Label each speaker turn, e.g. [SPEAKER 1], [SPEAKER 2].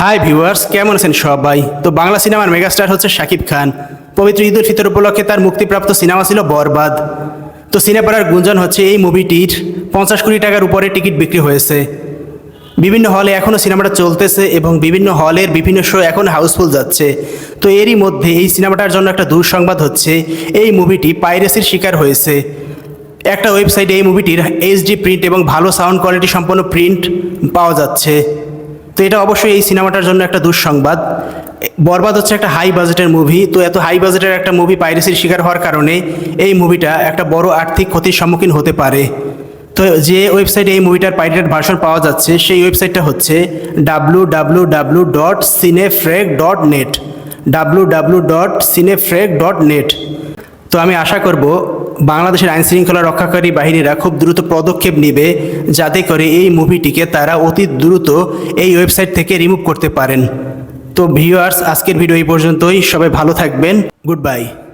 [SPEAKER 1] Hi viewers কেমন আছেন সবাই? তো বাংলা সিনেমার মেগাস্টার হচ্ছে শাকিব খান। পবিত্র ঈদ উল ফিতর উপলক্ষে তার মুক্তিপ্রাপ্ত সিনেমা ছিল বরবাদ। তো সিনেপাড়ার গুঞ্জন হচ্ছে, এই মুভিটির পঞ্চাশ কোটি টাকার উপরে টিকিট বিক্রি হয়েছে। বিভিন্ন হলে এখনও সিনেমাটা চলতেছে এবং বিভিন্ন হলের বিভিন্ন শো এখন হাউসফুল যাচ্ছে। তো এরই মধ্যে এই সিনেমাটার জন্য একটা দুঃসংবাদ হচ্ছে, এই মুভিটি পাইরেসির শিকার হয়েছে। একটা ওয়েবসাইটে এই মুভিটির এইচডি প্রিন্ট এবং ভালো সাউন্ড কোয়ালিটি সম্পন্ন প্রিন্ট পাওয়া যাচ্ছে। তো এটা অবশ্যই এই সিনেমাটার জন্য একটা দুঃসংবাদ। বরবাদ হচ্ছে একটা হাই বাজেটের মুভি তো এত হাই বাজেটের একটা মুভি পাইরেসির শিকার হওয়ার কারণে এই মুভিটা একটা বড় আর্থিক ক্ষতির সম্মুখীন হতে পারে। তো যে ওয়েবসাইটে এই মুভিটার পাইরেটেড ভার্সন পাওয়া যাচ্ছে, সেই ওয়েবসাইটটা হচ্ছে W W W dot cinefreak dot net W W dot cinefreak dot net তো আমি আশা করব বাংলাদেশের আইন শৃঙ্খলা রক্ষাকারী বাহিনীরা খুব দ্রুত পদক্ষেপ নেবে যাতে করে এই মুভিটিকে তারা অতি দ্রুত এই ওয়েবসাইট থেকে রিমুভ করতে পারেন। তো ভিউয়ার্স, আজকের ভিডিও এই পর্যন্তই। সবাই ভালো থাকবেন। Good bye.